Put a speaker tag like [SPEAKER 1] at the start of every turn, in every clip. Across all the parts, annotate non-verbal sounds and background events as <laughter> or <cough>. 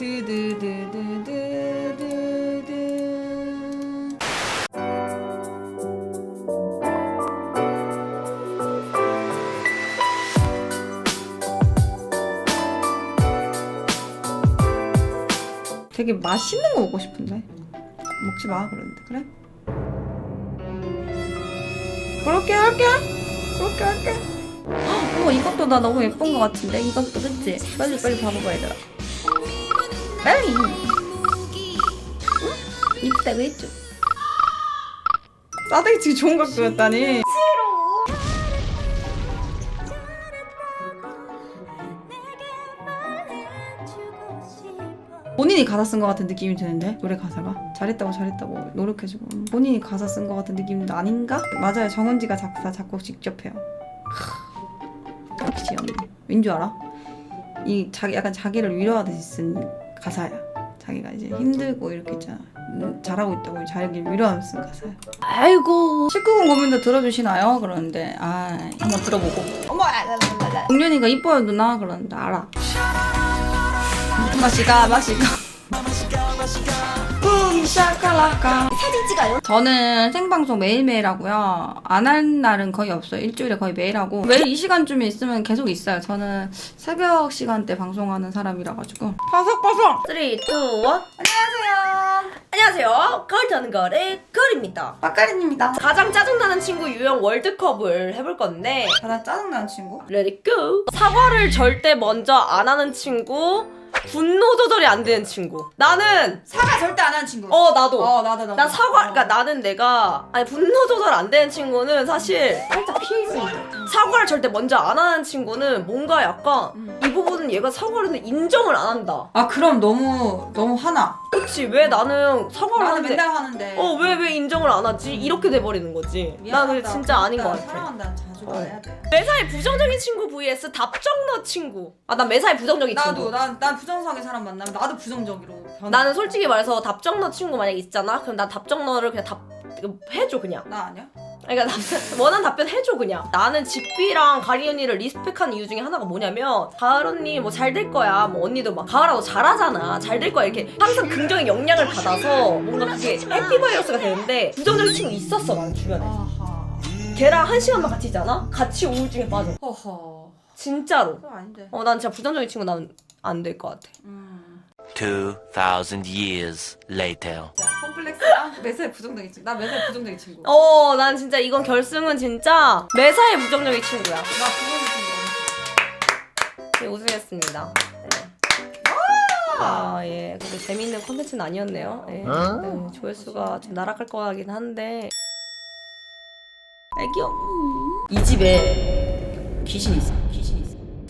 [SPEAKER 1] 두두두두두두 되게 맛있는 거 먹고 싶은데? 먹지 마 그러는데. 그래? 그렇게 할게. 그렇게 할게. 어머 이것도 나 너무 예쁜 거 같은데? 이것도 그치? 빨리 빨리 봐봐봐 얘들아 빨리 응? 이쁘다 그랬죠? 싸대기 치기 좋은 각도였다니 본인이 가사 쓴 것 같은 느낌이 드는데 노래 가사가 잘했다고 잘했다고 노력해주고 음, 본인이 가사 쓴 것 같은 느낌도 아닌가? 맞아요 정은지가 작사 작곡 직접 해요 크, 역시 언니 왠 줄 알아? 이 자기 약간 자기를 위로하듯이 쓴 가사야. 자기가 이제 힘들고 이렇게 있잖아 음, 잘하고 있다고 자기를 위로하면서 쓴 가사야. 아이고 19금 고민도 들어주시나요? 그러는데 아 한번 들어보고. 어머 동련이가 이뻐요 누나. 그러는데 알아. 마시가 마시가. 붐 샤카라카
[SPEAKER 2] 사진 찍어요.
[SPEAKER 1] 저는 생방송 매일매일 하고요. 안할 날은 거의 없어요. 일주일에 거의 매일 하고. 매일 이 시간쯤에 있으면 계속 있어요. 저는 새벽 시간대 방송하는 사람이라 가지고. 파삭파삭!
[SPEAKER 2] 3, 2, 1.
[SPEAKER 1] 안녕하세요.
[SPEAKER 2] 안녕하세요. 거울 타는 거래 거리입니다.
[SPEAKER 1] 빠까리입니다.
[SPEAKER 2] 가장 짜증나는 친구 유형 월드컵을 해볼 건데.
[SPEAKER 1] 가장 짜증나는 친구?
[SPEAKER 2] Let it go. 사과를 절대 먼저 안 하는 친구 분노 조절이 안 되는 친구. 나는
[SPEAKER 1] 사과 절대 안 하는 친구.
[SPEAKER 2] 어 나도.
[SPEAKER 1] 어 나도 나도.
[SPEAKER 2] 나 사과 그러니까 나는 내가 아니 분노 조절 안 되는 친구는 사실 살짝 피해 있습니다 사과를 절대 먼저 안 하는 친구는 뭔가 약간
[SPEAKER 1] 음.
[SPEAKER 2] 이 부분은 얘가 사과를 했는데 인정을 안 한다.
[SPEAKER 1] 아 그럼 너무 너무 화나.
[SPEAKER 2] 그치 왜 나는 사과를
[SPEAKER 1] 나는
[SPEAKER 2] 하는데
[SPEAKER 1] 맨날 하는데.
[SPEAKER 2] 어 왜 왜 인정을 안 하지? 이렇게 돼 버리는 거지. 나 그게 진짜 아닌 것 같아.
[SPEAKER 1] 사랑한다는 자주가
[SPEAKER 2] 어.
[SPEAKER 1] 해야 돼.
[SPEAKER 2] 매사에 부정적인 친구 vs 답정너 친구. 아 난 매사에 부정적인
[SPEAKER 1] 나도
[SPEAKER 2] 친구.
[SPEAKER 1] 난, 난 부정상의 사람 만나면 나도 부정적으로 변해.
[SPEAKER 2] 나는 솔직히 말해서 답정너 친구 만약 있잖아? 그럼 난 답정 너를 그냥 답 해줘 그냥.
[SPEAKER 1] 나 아니야?
[SPEAKER 2] 그러니까 답- <laughs> 원하는 답변 해줘 그냥. 나는 지삐랑 가리 언니를 리스펙하는 이유 중에 하나가 뭐냐면 가을 언니 뭐 잘 될 거야. 뭐 언니도 막 가을아 너 잘하잖아. 잘 될 거야. 이렇게 항상 긍정의 영향을 받아서 뭔가 그게 해피바이러스가 되는데 부정적인 친구 있었어 나는 주변에.
[SPEAKER 1] 아하.
[SPEAKER 2] 걔랑 한 시간만 같이 있잖아? 같이 우울증에 빠져.
[SPEAKER 1] 허허.
[SPEAKER 2] 진짜로.
[SPEAKER 1] 그거 아닌데.
[SPEAKER 2] 어 난 진짜 부정적인 친구 난 안 될 것 같아.
[SPEAKER 1] 음.
[SPEAKER 3] 2,000 years later.
[SPEAKER 1] 자, 컴플렉 스랑 매사에 부정적인 친구 나 매사에 부정적인 친구 나
[SPEAKER 2] 어 난 진짜 이건 결승은 진짜 매사에 부정적인 친구야
[SPEAKER 1] 부정적인 친구
[SPEAKER 2] 네, 우승했습니다. 네. 아, 예. 근데 재미있는 콘텐츠는 아니었네요. 예. 네, 조회수가 좀 나락할 거 같긴 한데.
[SPEAKER 1] 애기 이 집에 귀신이 있어 귀신이 있어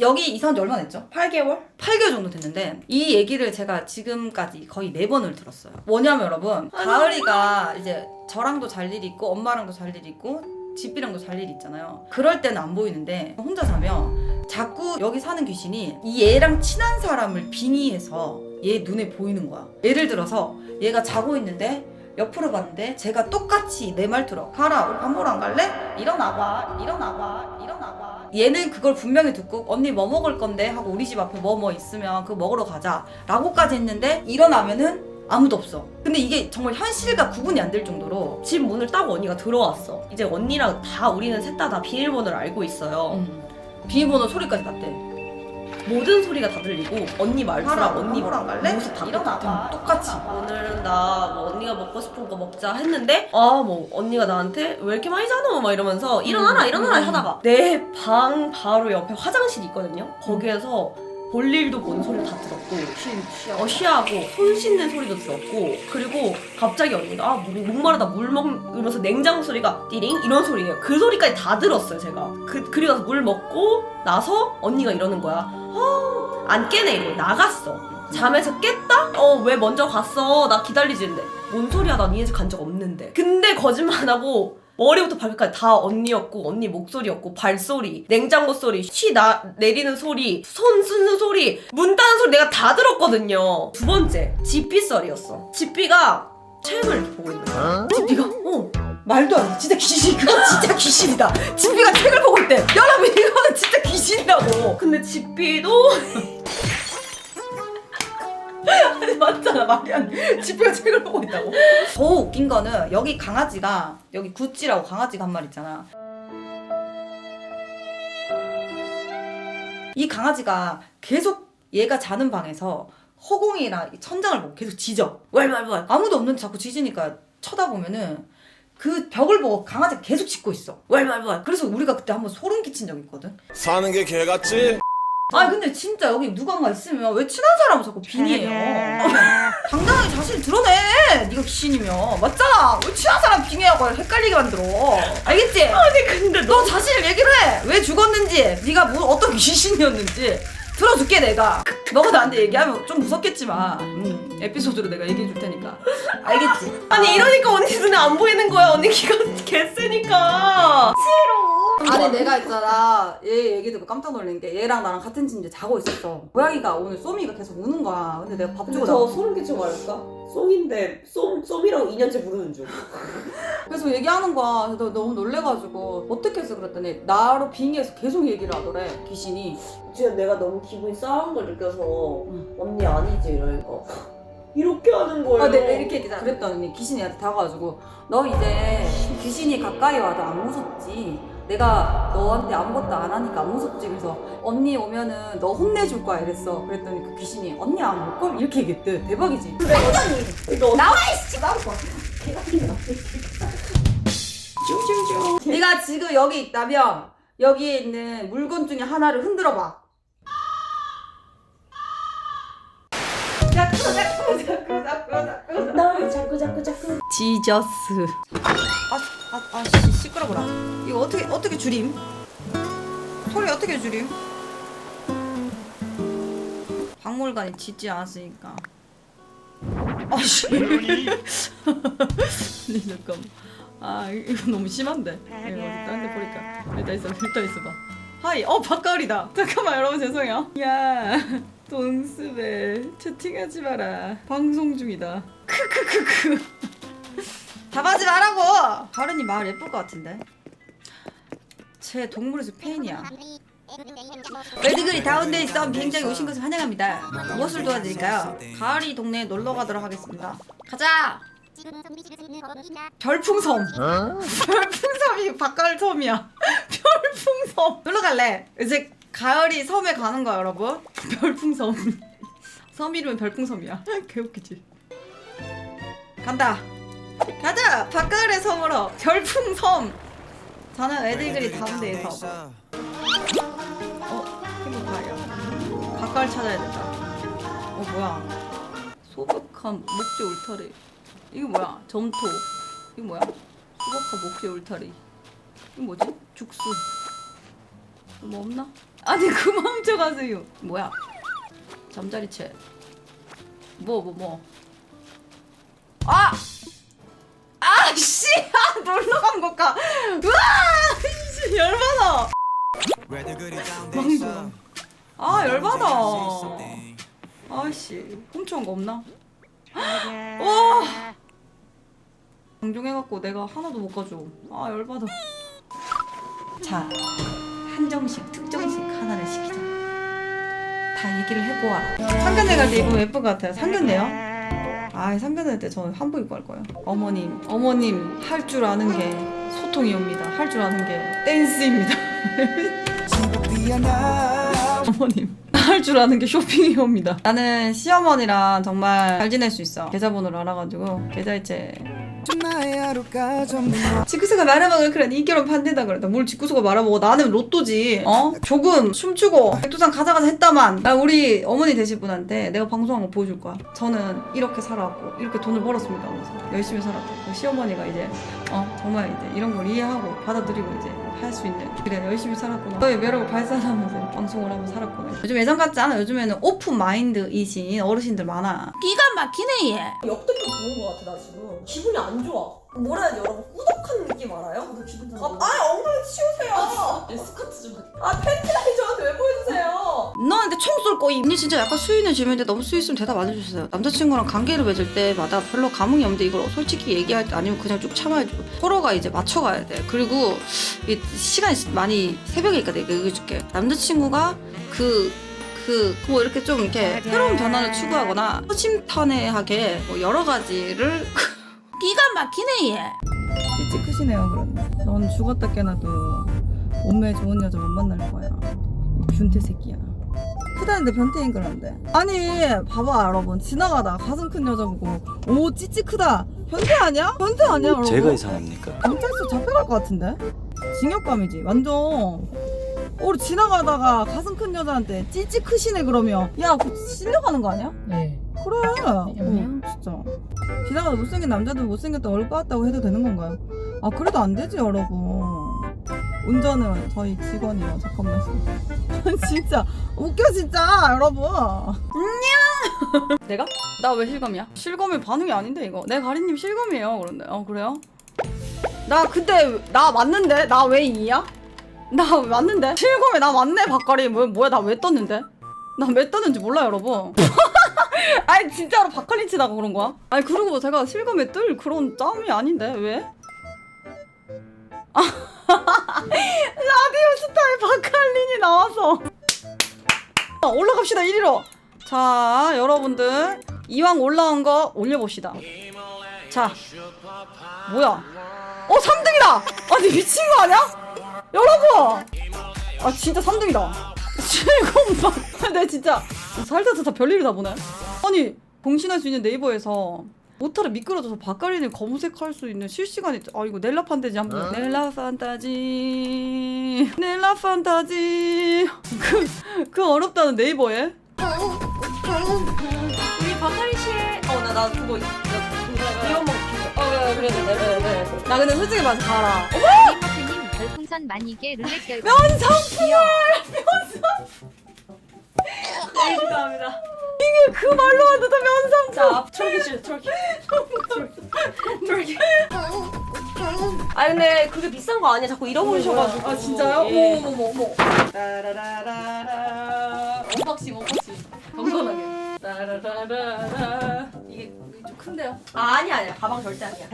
[SPEAKER 1] 여기 이사 온지 얼마나 됐죠?
[SPEAKER 2] 8개월?
[SPEAKER 1] 8개월 정도 됐는데 이 얘기를 제가 지금까지 거의 네 번을 들었어요. 뭐냐면 여러분 가을이가 이제 저랑도 잘 일이 있고 엄마랑도 잘 일이 있고 집이랑도 잘 일이 있잖아요. 그럴 때는 안 보이는데 혼자 사면 자꾸 여기 사는 귀신이 이 얘랑 친한 사람을 빙의해서 얘 눈에 보이는 거야. 예를 들어서 얘가 자고 있는데 옆으로 봤는데 제가 똑같이 내 말투로 가라 우리 밥 먹으러 안 갈래? 일어나봐 일어나봐 일어나봐 얘는 그걸 분명히 듣고 언니 뭐 먹을 건데 하고 우리 집 앞에 뭐 뭐 있으면 그거 먹으러 가자 라고까지 했는데 일어나면은 아무도 없어 근데 이게 정말 현실과 구분이 안 될 정도로
[SPEAKER 2] 집 문을 따고 언니가 들어왔어. 이제 언니랑 다 우리는 셋 다 다 비밀번호를 알고 있어요.
[SPEAKER 1] 비밀번호 소리까지 났대
[SPEAKER 2] 모든 소리가 다 들리고 언니 말투랑 언니
[SPEAKER 1] 안 갈래?
[SPEAKER 2] 모습 다 똑같아.
[SPEAKER 1] 똑같이.
[SPEAKER 2] 오늘은 나 뭐 언니가 먹고 싶은 거 먹자 했는데 아 뭐 언니가 나한테 왜 이렇게 많이 자노? 막 이러면서 일어나라 일어나라
[SPEAKER 1] 음.
[SPEAKER 2] 하다가 내 방 바로 옆에 화장실이 있거든요. 거기에서 볼 일도 보는 소리 다 들었고 어. 쉬하고 손 씻는 소리도 들었고 그리고 갑자기 언니가 아 목- 목마르다 물 먹으면서 냉장고 소리가 띠링? 이런 소리예요. 그 소리까지 다 들었어요 제가. 그 그리고 나서 물 먹고 나서 언니가 이러는 거야 아안 깨네 이러고 나갔어. 잠에서 깼다? 어 왜 먼저 갔어? 나 기다리지는데. 뭔 소리야 나 니네 집 간 적 없는데. 근데 거짓말 안 하고 머리부터 발끝까지 다 언니였고 언니 목소리였고 발소리 냉장고 소리 쉬 나 내리는 소리 손 쓰는 소리 문 닫는 소리 내가 다 들었거든요. 두 번째 지삐 썰이었어. 지삐가 책을 보고 있는 거야. 지삐가 어 말도 안 돼. 진짜 귀신 그건 진짜 귀신이다. 지삐가 책을 보고 있대. 여러분 이거는 진짜 귀신이라고. 근데 지삐도? 맞잖아. 마리안 지표가 책을 보고 있다고.
[SPEAKER 1] 더 웃긴 거는 여기 강아지가 여기 구찌라고 강아지가 한 마리 있잖아. 이 강아지가 계속 얘가 자는 방에서 허공이랑 이 천장을 보고 계속 짖어. 왈왈왈. 아무도 없는데 자꾸 짖으니까 쳐다보면은 그 벽을 보고 강아지가 계속 짖고 있어. 왈왈왈. 그래서 우리가 그때 한번 소름 끼친 적 있거든.
[SPEAKER 4] 사는 게 개 같지?
[SPEAKER 1] 아 근데 진짜 여기 누군가 있으면 왜 친한 사람은 자꾸 빙의해요 <laughs> 당당하게 자신을 드러내 네가 귀신이면 맞잖아 왜 친한 사람 빙의하고 헷갈리게 만들어 알겠지?
[SPEAKER 2] 아니 근데
[SPEAKER 1] 너 자신을 얘기를 해 왜 죽었는지 네가 뭐 어떤 귀신이었는지 들어줄게 내가. 너가 나한테 얘기하면 좀 무섭겠지만 음, 에피소드로 내가 얘기해 줄 테니까. 알겠지?
[SPEAKER 2] 아니 이러니까 언니 눈에 안 보이는 거야. 언니 기가 개세니까 <laughs>
[SPEAKER 1] 아니 내가 있잖아. 얘 얘기 듣고 깜짝 놀란 게 얘랑 나랑 같은 침대 자고 있었어. 고양이가 오늘 쏘미가 계속 우는 거야. 근데 내가 밥 주고 저나
[SPEAKER 2] 소름 끼치고 말할까? 쏨인데 쏨, 쏨이랑 2년째 부르는 중. <laughs>
[SPEAKER 1] 그래서 얘기하는 거야. 그래서 너- 너무 놀래가지고 어떻게 해서 그랬더니 나로 빙의해서 계속 얘기를 하더래 귀신이.
[SPEAKER 2] 지금 내가 너무 기분이 싸한 걸 느껴서
[SPEAKER 1] 응.
[SPEAKER 2] 언니 아니지 이러니까 <laughs> 이렇게 하는 거예요.
[SPEAKER 1] 아, 네, 이렇게 얘기잖아. 그랬더니 귀신이 나한테 다가가지고 너 이제 귀신이 가까이 와도 안 무섭지. 내가 너한테 아무것도 안 하니까 안 무섭지. 그래서 언니 오면은 너 혼내줄 거야 이랬어. 그랬더니 그 귀신이 언니 안 올 걸? 이렇게 얘기했대. 대박이지.
[SPEAKER 2] 너
[SPEAKER 1] 나와 이씨 <laughs> 나와. 네가 지금 여기 있다면 여기에 있는 물건 중에 하나를 흔들어 봐. 자꾸 자꾸 자꾸 자꾸.
[SPEAKER 2] 날 자꾸 자꾸 자꾸
[SPEAKER 1] 지저스. 아, 아, 아, 씨, 시끄러워라. 이거 어떻게, 어떻게 줄임? 소리 어떻게 줄임? 박물관이 짖지 않았으니까. 아씨. 아니, 잠깐. 아, 이거 너무 심한데. 이거 딴데 보니까. 일단 있어, 일단 있어봐. 하이, 어, 박가을이다. 잠깐만, 여러분, 죄송해요. 야, 동습에 채팅하지 마라. 방송 중이다. 크크크크. 답하지 말라고! 가은이 마을 예쁠 것 같은데? 제 동물에서 팬이야. 레드글이 다운돼 있어 굉장히 오신 것을 환영합니다. 무엇을 도와드릴까요? 가을이 동네에 놀러 가도록 하겠습니다. 가자! 별풍섬. 별풍섬이 바깥 섬이야. 별풍섬. 놀러 갈래. 이제 가을이 섬에 가는 거야, 여러분. <laughs> 별풍섬. 섬 이름은 별풍섬이야. 개웃기지. <laughs> 간다. 가자! 바깥의 섬으로. 별풍섬. 저는 애들들이 다운데에서 어? 행복하여 가까이 찾아야 된다. 어 뭐야? 소박한 목재 울타리. 이거 뭐야? 점토. 이거 뭐야? 소박한 목재 울타리. 이거 뭐지? 죽수 뭐 없나? 아니 <laughs> 그만 훔쳐가세요. 뭐야? 잠자리채. 뭐 뭐 뭐, 망고 아 열받아. 아씨 훔쳐온 거 없나? 와! 강종해갖고 내가 하나도 못 가져. 아 열받아. 자 한정식 특정식 하나를 시키자. 다 얘기를 해보아라. 상견례 갈 때 입으면 예쁠 것 같아요. 상견례요? 아 상견례 때 저는 한복 입고 갈 거예요. 어머님 어머님 할 줄 아는 게 소통이 옵니다. 할 줄 아는 게 댄스입니다 <laughs> 어머님 할 줄 아는 게 쇼핑이옵니다. 나는 시어머니랑 정말 잘 지낼 수 있어. 계좌번호를 알아가지고 계좌이체. 직구수가 말아먹을 그런 인결혼 반대다 그랬다. 뭘 직구수가 말아먹어 나는 로또지. 어? 조금 춤추고 백두산 가자 가자 했다만 나 우리 어머니 되실 분한테 내가 방송한 거 보여줄 거야. 저는 이렇게 살아왔고 이렇게 돈을 벌었습니다. 하면서 열심히 살았고 그 시어머니가 이제 어 정말 이제 이런 걸 이해하고 받아들이고 이제 할 수 있는. 그래 열심히 살았구나. 너의 매력을 발산하면서 방송을 하면서 살았구나. 요즘 예전 같지 않아? 요즘에는 오픈 마인드이신 어르신들 많아. 기가 막히네 얘.
[SPEAKER 2] 역대급 부은 것 같아 나 지금. 기분이 안 좋아. 뭐라 해야 지 여러분 꾸덕한 느낌 알아요?
[SPEAKER 1] 너 기분
[SPEAKER 2] 아, 아
[SPEAKER 1] 거임. 언니 진짜 약간 수위는 질문인데 너무 수위 있으면 대답 안 해주세요. 남자친구랑 관계를 맺을 때마다 별로 감흥이 없는데 이걸 솔직히 얘기할 때 아니면 그냥 쭉 참아야죠. 서로가 이제 맞춰가야 돼. 그리고 이 시간이 많이 새벽이니까 내가 얘기해줄게. 남자친구가 그, 그 그, 뭐 이렇게 좀 이렇게 새로운 변화를 추구하거나 허심탄회하게 뭐 여러 가지를 <laughs>
[SPEAKER 5] 기가 막히네 얘.
[SPEAKER 1] 찌찌 크시네요 그런데 넌 죽었다 깨나도 몸매 좋은 여자 못 만날 거야 이 변태 새끼야 크다는데 변태인 그런데 아니 봐봐 여러분 지나가다 가슴 큰 여자 보고 오 찌찌 크다 변태 아니야? 변태 아니야 여러분?
[SPEAKER 6] 제가 이상합니까?
[SPEAKER 1] 경찰서 잡혀갈 것 같은데? 징역감이지 완전 우리 지나가다가 가슴 큰 여자한테 찌찌 크시네 그러면 야 그거 실려가는 거 아니야?
[SPEAKER 5] 네.
[SPEAKER 1] 그래 어, 진짜 지나가다 못생긴 남자들 못생겼다 얼굴 빠았다고 해도 되는 건가요? 아 그래도 안 되지 여러분 운전은 저희 직원이요 잠깐만요 <laughs> 진짜 웃겨 진짜 여러분 안녕 내가? 나 왜 실검이야? 실검이 반응이 아닌데 이거 내 가리님 실검이에요 그런데 어 그래요? 나 근데 나 맞는데? 나 왜 2야? 나왜 맞는데? 실검에 나 맞네 박가리 뭐, 뭐야 나 왜 떴는데? 나 왜 떴는지 몰라 여러분 <laughs> 아니 진짜로 박칼린 치다가 그런 거야? 아니 그리고 제가 실검에 뜰 그런 짬이 아닌데 왜? 아, <laughs> 라디오 스타의 박칼린이 나와서. 아, 올라갑시다 1위로. 자 여러분들 이왕 올라온 거 올려봅시다. 자 뭐야? 어 3등이다! 아니 미친 거 아니야? 여러분! 아 진짜 3등이다. 실검 박내 진짜. 살다서 다 별일이다 보네. 아니 공신할 수 있는 네이버에서 오타를 미끄러져서 바카린을 검색할 수 있는 실시간이 아 이거 넬라 판타지 한번. 넬라 판타지. 넬라 판타지. 그, 그 어렵다는 네이버에.
[SPEAKER 2] 우리 박하리 씨의 어나 나 그거 있- 나 이거 먹
[SPEAKER 1] 어 그래 그래 그래 그래. 나 근데 솔직히 말해서 가라.
[SPEAKER 7] 리마크님 별풍선 만이게 룰렛 결과.
[SPEAKER 1] 면상품을!
[SPEAKER 2] 네, 감사합니다.
[SPEAKER 1] 이게 그 말로 안 듣던
[SPEAKER 2] 자 트롤키 씨 트롤키 트롤키 아 근데 그게 비싼 거 아니야? 자꾸 잃어버리셔가지고.
[SPEAKER 1] 아 진짜요?
[SPEAKER 2] 예.
[SPEAKER 1] 어머 어머 어머 따라라라라. 언박싱 언박싱. 경건하게. 따라라라라. 이게 좀 큰데요?
[SPEAKER 2] 아 아니야 아니야. 가방 절대 아니야.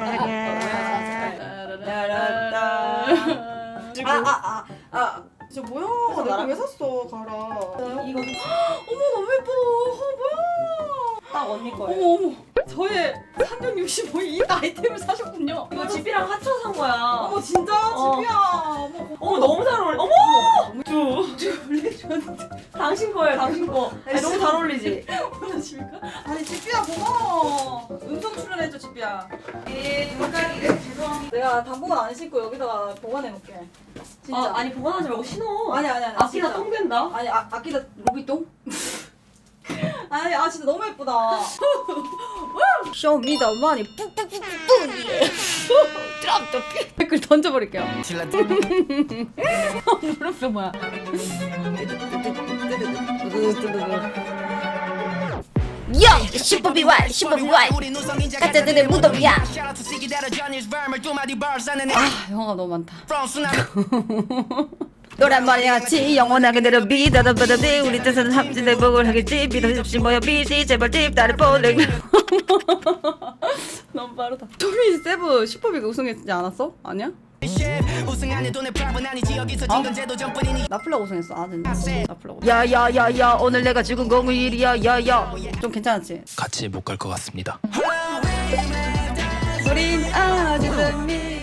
[SPEAKER 1] 아아아 아. 아, 진짜 뭐야?
[SPEAKER 2] 그래서
[SPEAKER 1] 내가
[SPEAKER 2] 나랑-
[SPEAKER 1] 왜 샀어 가라.
[SPEAKER 2] 이거 <gasps>
[SPEAKER 1] 어머 너무 예뻐. 어, 뭐야?
[SPEAKER 2] 딱 언니 거예요.
[SPEAKER 1] 어머 어머. 저의 365이 아이템을 사셨군요.
[SPEAKER 2] 이거 집이랑 합쳐서 산 거야.
[SPEAKER 1] 어머 진짜?
[SPEAKER 2] 어.
[SPEAKER 1] 집이야. 어머
[SPEAKER 2] 어머 너무 잘 어울려. 어머 <laughs> 당신 거예요 당신 거. 아니, 너무 잘 어울리지.
[SPEAKER 1] 원하십니까? 아니 집비야 고마워. 음성 출연해줘 집비야. 예 죄송합니다. 내가 당분간 안 신고 여기다가 보관해놓게. 진짜.
[SPEAKER 2] 아, 아니 보관하지 말고 신어.
[SPEAKER 1] 아니 아니 아니
[SPEAKER 2] 아끼다
[SPEAKER 1] 진짜.
[SPEAKER 2] 똥 된다?
[SPEAKER 1] 아니 아, 아끼다 로비똥? <laughs> 아니 아 진짜 너무 예쁘다. 쇼미더 마니 뿌뿌뿌뿌 드랍 더 댓글 던져버릴게요. 물음표 뭐야.
[SPEAKER 5] 야, 슈퍼비왈, 슈퍼비왈. 가짜들의 무덤이야.
[SPEAKER 1] 아 영화가 너무 많다 <laughs>
[SPEAKER 5] 노란 머리 같이 영원하게 내려 비다다 바다비 우리 뜻은 합진대 복을 하겠지. 비다십시 모여 비지. 제발 집 나를 볼래 <laughs>
[SPEAKER 1] 너무 빠르다. 토미 세브 슈퍼비가 우승했지 않았어? 아니야? 나플라 우승했어. 아 진짜 나플라 우승
[SPEAKER 5] 야야야야. 오늘 내가 죽은 공휴일이야. 야야.
[SPEAKER 1] 좀 괜찮았지?
[SPEAKER 6] 같이 못 갈 것 같습니다.
[SPEAKER 1] 우린 아직은 미